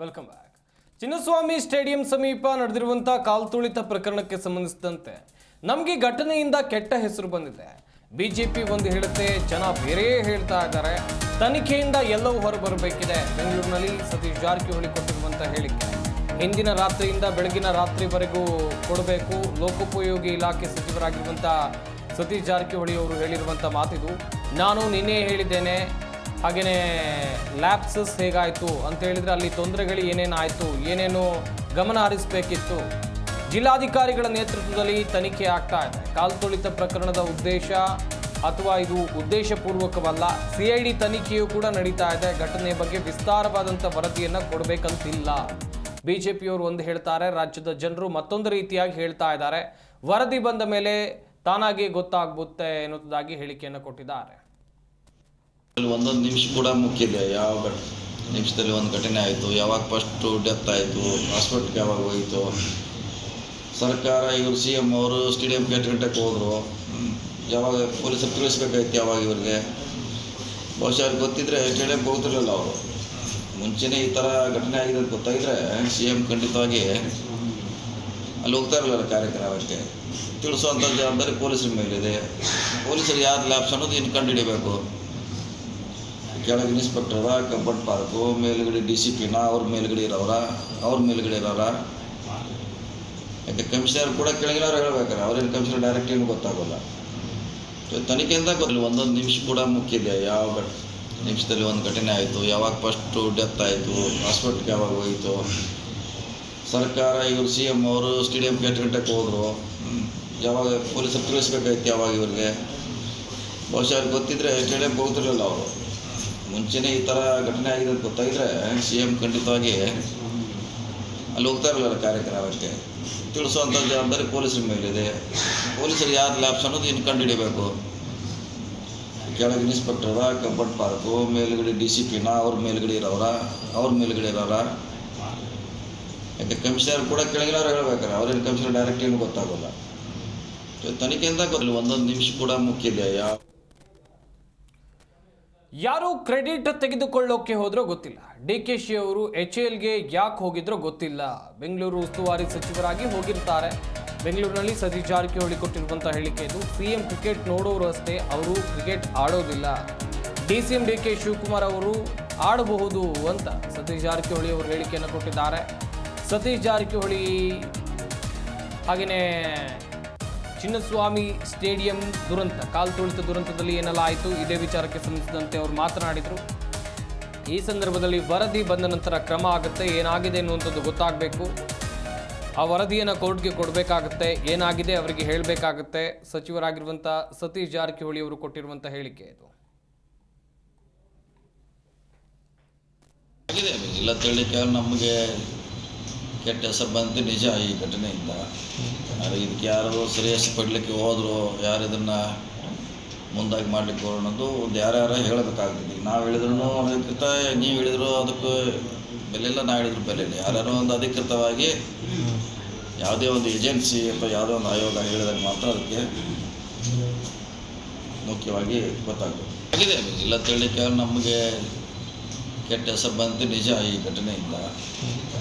Welcome back Chinnaswamy stadium ಸಮೀಪ ನಡೆದಿರುವಂತಹ ಕಾಲ್ತುಳಿತ ಪ್ರಕರಣಕ್ಕೆ ಸಂಬಂಧಿಸಿದಂತೆ ನಮಗೆ ಘಟನೆಯಿಂದ ಕೆಟ್ಟ ಹೆಸರು ಬಂದಿದೆ. ಬಿಜೆಪಿ ಒಂದು ಹೇಳುತ್ತೆ, ಜನ ಬೇರೆ ಹೇಳ್ತಾ ಇದ್ದಾರೆ. ತನಿಖೆಯಿಂದ ಎಲ್ಲವೂ ಹೊರಬರಬೇಕಿದೆ. ಬೆಂಗಳೂರಿನಲ್ಲಿ ಸತೀಶ್ ಜಾರಕಿಹೊಳಿ ಕೊಟ್ಟಿರುವಂಥ ಹೇಳಿಕೆ. ಹಿಂದಿನ ರಾತ್ರಿಯಿಂದ ಬೆಳಗಿನ ರಾತ್ರಿವರೆಗೂ ಕೊಡಬೇಕು ಲೋಕೋಪಯೋಗಿ ಇಲಾಖೆ ಸಚಿವರಾಗಿರುವಂಥ ಸತೀಶ್ ಜಾರಕಿಹೊಳಿ ಅವರು ಹೇಳಿರುವಂಥ ಮಾತಿದು. ನಾನು ನಿನ್ನೆ ಹೇಳಿದ್ದೇನೆ ಹಾಗೆಯೇ ಲ್ಯಾಪ್ಸಸ್ ಹೇಗಾಯಿತು ಅಂತ ಹೇಳಿದರೆ ಅಲ್ಲಿ ತೊಂದರೆಗಳು ಏನೇನು ಆಯಿತು ಏನೇನು ಗಮನ ಹರಿಸಬೇಕಿತ್ತು? ಜಿಲ್ಲಾಧಿಕಾರಿಗಳ ನೇತೃತ್ವದಲ್ಲಿ ತನಿಖೆ ಆಗ್ತಾ ಇದೆ. ಕಾಲ್ತುಳಿತ ಪ್ರಕರಣದ ಉದ್ದೇಶ ಅಥವಾ ಇದು ಉದ್ದೇಶಪೂರ್ವಕವಲ್ಲ, ಸಿ ಐ ಡಿ ತನಿಖೆಯೂ ಕೂಡ ನಡೀತಾ ಇದೆ. ಘಟನೆ ಬಗ್ಗೆ ವಿಸ್ತಾರವಾದಂಥ ವರದಿಯನ್ನು ಕೊಡಬೇಕಂತಿಲ್ಲ. ಬಿ ಜೆ ಪಿಯವರು ಒಂದು ಹೇಳ್ತಾರೆ, ರಾಜ್ಯದ ಜನರು ಮತ್ತೊಂದು ರೀತಿಯಾಗಿ ಹೇಳ್ತಾ ಇದ್ದಾರೆ. ವರದಿ ಬಂದ ಮೇಲೆ ತಾನಾಗಿ ಗೊತ್ತಾಗ್ಬುತ್ತೆ ಎನ್ನುವುದಾಗಿ ಹೇಳಿಕೆಯನ್ನು ಕೊಟ್ಟಿದ್ದಾರೆ. ಒಂದೊಂದು ನಿಮಿಷ ಕೂಡ ಮುಖ್ಯ ಇದೆ ಯಾವ ನಿಮಿಷದಲ್ಲಿ ಒಂದು ಘಟನೆ ಆಯಿತು. ಯಾವಾಗ ಫಸ್ಟು ಡೆತ್ ಆಯಿತು ಹಾಸ್ಪಿಟ್ಲ್ಗೆ ಯಾವಾಗ ಹೋಯಿತು? ಸರ್ಕಾರ, ಇವರು ಸಿ ಎಂ ಅವರು ಸ್ಟೇಡಿಯಂ ಎಂಟು ಗಂಟೆಗೆ ಹೋದರು. ಯಾವಾಗ ಪೊಲೀಸರು ತಿಳಿಸ್ಬೇಕಾಯ್ತು ಯಾವಾಗ ಇವ್ರಿಗೆ? ಬಹುಶಃ ಅವ್ರಿಗೆ ಗೊತ್ತಿದ್ರೆ ಸ್ಟೇಡಿಯಂಗೆ ಹೋಗ್ತಿರಲಿಲ್ಲ ಅವರು. ಮುಂಚೆನೇ ಈ ಥರ ಘಟನೆ ಆಗಿದೆ ಅಂತ ಗೊತ್ತಾಗಿದ್ರೆ ಸಿ ಎಂ ಖಂಡಿತವಾಗಿ ಅಲ್ಲಿ ಹೋಗ್ತಾ ಇರಲಿಲ್ಲ ಕಾರ್ಯಕ್ರಮಕ್ಕೆ. ತಿಳಿಸುವಂಥ ಜವಾಬ್ದಾರಿ ಪೊಲೀಸರ ಮೇಲಿದೆ. ಪೊಲೀಸರು ಯಾರು ಲ್ಯಾಬ್ಸ್ ಅನ್ನೋದು ಇನ್ನು ಕಂಡುಹಿಡಿಬೇಕು. ಕೆಳಗೆ ಇನ್ಸ್ಪೆಕ್ಟರ ಕಬ್ಬಟ್ ಪಾರ್ಕು, ಮೇಲುಗಡೆ ಡಿ ಸಿ ಪಿನ ಅವ್ರ ಮೇಲುಗಡೆ ಇರೋರ ಅವ್ರ ಮೇಲುಗಡೆ ಇರೋರ. ಯಾಕೆ ಕಮಿಷನರ್ ಕೂಡ ಕೆಳಗಿನವ್ರು ಹೇಳ್ಬೇಕಾರೆ, ಅವ್ರೇನು ಕಮಿಷನರ್ ಡೈರೆಕ್ಟ್ ಏನು ಗೊತ್ತಾಗೋಲ್ಲ. ತನಿಖೆಯಿಂದ ಗೊತ್ತಿಲ್ಲ. ಒಂದೊಂದು ನಿಮಿಷ ಕೂಡ ಮುಖ್ಯ ಇದೆ. ಯಾವ ನಿಮಿಷದಲ್ಲಿ ಒಂದು ಘಟನೆ ಆಯಿತು, ಯಾವಾಗ ಫಸ್ಟು ಡೆತ್ ಆಯಿತು ಹಾಸ್ಪಿಟ್ಲ್ಗೆ ಯಾವಾಗ ಹೋಯಿತು. ಸರ್ಕಾರ, ಇವರು ಸಿ ಎಂ ಅವರು ಸ್ಟೇಡಿಯಂ ಎಂಟು ಗಂಟೆಗೆ ಹೋದರು? ಯಾವಾಗ ಪೊಲೀಸರು ತಿಳಿಸ್ಬೇಕಾಯ್ತು ಯಾವಾಗ ಇವ್ರಿಗೆ? ಬಹುಶಃ ಗೊತ್ತಿದ್ರೆ ಸ್ಟೇಡಿಯಂಗೆ ಹೋಗ್ತಿರಲಿಲ್ಲ ಅವರು. ಮುಂಚೆನೇ ಈ ಥರ ಘಟನೆ ಆಗಿದೆ ಅಂತ ಗೊತ್ತಾಗಿದ್ರೆ ಸಿ ಎಂ ಖಂಡಿತವಾಗಿ ಅಲ್ಲಿ ಹೋಗ್ತಾ ಇರಲಿಲ್ಲ ಕಾರ್ಯಕ್ರಮಕ್ಕೆ. ತಿಳಿಸುವಂಥ ಜವಾಬ್ದಾರಿ ಪೊಲೀಸರ ಮೇಲಿದೆ. ಪೊಲೀಸರು ಯಾರು ಲ್ಯಾಬ್ಸ್ ಅನ್ನೋದು ಇನ್ನು ಕಂಡುಹಿಡಿಬೇಕು. ಕೆಳಗೆ ಇನ್ಸ್ಪೆಕ್ಟರ ಕಬ್ಬಟ್ ಪಾರ್ಕು, ಮೇಲುಗಡೆ ಡಿ ಸಿ ಪಿನ ಅವ್ರ ಮೇಲುಗಡೆ ಇರೋರ ಅವ್ರ ಮೇಲುಗಡೆ ಇರೋರ ಯಾಕೆ ಕಮಿಷನರ್ ಕೂಡ ಕೆಳಗಿನವ್ರು ಹೇಳ್ಬೇಕಾರೆ, ಅವ್ರೇನು ಕಮಿಷನರ್ ಡೈರೆಕ್ಟ್ ಏನು ಗೊತ್ತಾಗೋಲ್ಲ. ತನಿಖೆಯಿಂದ ಗೊತ್ತಿಲ್ಲ, ಒಂದೊಂದು ನಿಮಿಷ ಕೂಡ ಮುಖ್ಯ ಇದೆ ಯಾವ ಯಾರು ಕ್ರೆಡಿಟ್ ತೆಗೆದುಕೊಳ್ಳೋಕೆ ಹೋದ್ರೋ ಗೊತ್ತಿಲ್ಲ. ಡಿ ಕೆ ಶಿ ಅವರು ಎಚ್ ಎಲ್ಗೆ ಯಾಕೆ ಹೋಗಿದ್ರೋ ಗೊತ್ತಿಲ್ಲ. ಬೆಂಗಳೂರು ಉಸ್ತುವಾರಿ ಸಚಿವರಾಗಿ ಹೋಗಿರ್ತಾರೆ. ಬೆಂಗಳೂರಿನಲ್ಲಿ ಸತೀಶ್ ಜಾರಕಿಹೊಳಿ ಕೊಟ್ಟಿರುವಂಥ ಹೇಳಿಕೆ ಇದು. ಸಿ ಎಂ ಕ್ರಿಕೆಟ್ ನೋಡೋರು ಅಷ್ಟೇ, ಅವರು cricket ಆಡೋದಿಲ್ಲ. D C M D K Shivakumar ಅವರು ಆಡಬಹುದು ಅಂತ ಸತೀಶ್ ಜಾರಕಿಹೊಳಿ ಅವರು ಹೇಳಿಕೆಯನ್ನು ಕೊಟ್ಟಿದ್ದಾರೆ. ಸತೀಶ್ ಜಾರಕಿಹೊಳಿ ಹಾಗೆಯೇ ಚಿನ್ನಸ್ವಾಮಿ ಸ್ಟೇಡಿಯಂ ದುರಂತ ಕಾಲ್ತುಳಿತ ದುರಂತದಲ್ಲಿ ಏನೆಲ್ಲ ಆಯಿತು ಇದೇ ವಿಚಾರಕ್ಕೆ ಸಂಬಂಧಿಸಿದಂತೆ ಅವರು ಮಾತನಾಡಿದರು. ಈ ಸಂದರ್ಭದಲ್ಲಿ ವರದಿ ಬಂದ ನಂತರ ಕ್ರಮ ಆಗುತ್ತೆ, ಏನಾಗಿದೆ ಎನ್ನುವಂಥದ್ದು ಗೊತ್ತಾಗಬೇಕು. ಆ ವರದಿಯನ್ನು ಕೋರ್ಟ್ಗೆ ಕೊಡಬೇಕಾಗತ್ತೆ, ಏನಾಗಿದೆ ಅವರಿಗೆ ಹೇಳಬೇಕಾಗತ್ತೆ. ಸಚಿವರಾಗಿರುವಂಥ ಸತೀಶ್ ಜಾರಕಿಹೊಳಿ ಅವರು ಕೊಟ್ಟಿರುವಂಥ ಹೇಳಿಕೆ ಇದು. ಆಗಿದೆ. ಇಲ್ಲ ನಮಗೆ ಕೆಟ್ಟ ಹೆಸರು ಬಂದು ನಿಜ ಈ ಘಟನೆಯಿಂದ. ಆದರೆ ಇದಕ್ಕೆ ಯಾರು ಶ್ರೇಯಸ್ ಪಡಲಿಕ್ಕೆ ಹೋದ್ರು ಯಾರು ಇದನ್ನು ಮುಂದಾಗಿ ಮಾಡಲಿಕ್ಕೆ ಅನ್ನೋದು ಒಂದು ಯಾರ್ಯಾರ ಹೇಳಬೇಕಾಗ್ತದೆ. ನಾವು ಹೇಳಿದ್ರು ಅಧಿಕೃತ ನೀವು ಹೇಳಿದ್ರು ಅದಕ್ಕೆ ಬೆಲೆ ಇಲ್ಲ ನಾವು ಹೇಳಿದ್ರು ಬೆಲೆ ಇಲ್ಲ. ಯಾರ್ಯಾರೋ ಒಂದು ಅಧಿಕೃತವಾಗಿ ಯಾವುದೇ ಒಂದು ಏಜೆನ್ಸಿ ಅಥವಾ ಯಾವುದೋ ಒಂದು ಆಯೋಗ ಹೇಳಿದಾಗ ಮಾತ್ರ ಅದಕ್ಕೆ ಮುಖ್ಯವಾಗಿ ಗೊತ್ತಾಗ್ತದೆ. ಆಗಿದೆ ಇಲ್ಲ ತಿಳಿಕೆ ನಮಗೆ ಕೆಟ್ಟ ಹೆಸರು ಬಂತು ನಿಜ ಈ ಘಟನೆಯಿಂದ.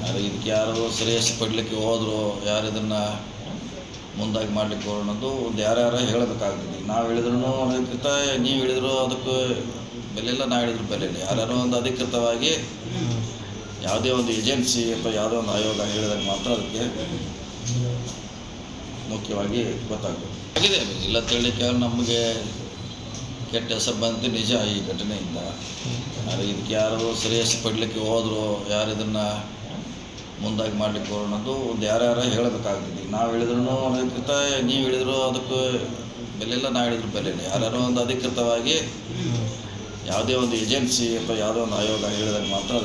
ಆದರೆ ಇದಕ್ಕೆ ಯಾರೋ ಶ್ರೇಯಸ್ ಪಡಲಿಕ್ಕೆ ಹೋದರು ಯಾರು ಇದನ್ನು ಮುಂದಾಗಿ ಮಾಡಲಿಕ್ಕೆ ಅನ್ನೋದು ಒಂದು ಯಾರ್ಯಾರ ಹೇಳಬೇಕಾಗ್ತದೆ. ನಾವು ಹೇಳಿದ್ರು ಅಧಿಕೃತ, ನೀವು ಹೇಳಿದ್ರು ಅದಕ್ಕೆ ಬೆಲೆ ಇಲ್ಲ, ನಾವು ಹೇಳಿದ್ರು ಬೆಲೆ ಇಲ್ಲ. ಯಾರ್ಯಾರೋ ಒಂದು ಅಧಿಕೃತವಾಗಿ ಯಾವುದೇ ಒಂದು ಏಜೆನ್ಸಿ ಅಥವಾ ಯಾವುದೋ ಒಂದು ಆಯೋಗ ಹೇಳಿದಾಗ ಮಾತ್ರ ಅದಕ್ಕೆ ಮುಖ್ಯವಾಗಿ ಗೊತ್ತಾಗ್ತದೆ. ಇಲ್ಲ ತಿಳಿಕೆ ನಮಗೆ ಕೆಟ್ಟ ಹೆಸರು ಬಂತು ನಿಜ ಈ ಘಟನೆಯಿಂದ. ಆದರೆ ಇದಕ್ಕೆ ಯಾರು ಶ್ರೇಯಸ್ ಪಡಲಿಕ್ಕೆ ಹೋದರು ಯಾರು ಇದನ್ನು ಮುಂದಾಗಿ ಮಾಡಲಿಕ್ಕೆ ಅನ್ನೋದು ಒಂದು ಯಾರ್ಯಾರ ಹೇಳಬೇಕಾಗ್ತದೆ. ನಾವು ಹೇಳಿದ್ರು ಅಧಿಕೃತ ನೀವು ಹೇಳಿದ್ರು ಅದಕ್ಕೆ ಬೆಲೆ ಇಲ್ಲ ನಾವು ಹೇಳಿದ್ರು ಬೆಲೆ ಇಲ್ಲ ಯಾರ್ಯಾರೋ ಒಂದು ಅಧಿಕೃತವಾಗಿ ಯಾವುದೇ ಒಂದು ಏಜೆನ್ಸಿ ಅಥವಾ ಯಾವುದೋ ಒಂದು ಆಯೋಗ ಹೇಳಿದಾಗ ಮಾತ್ರ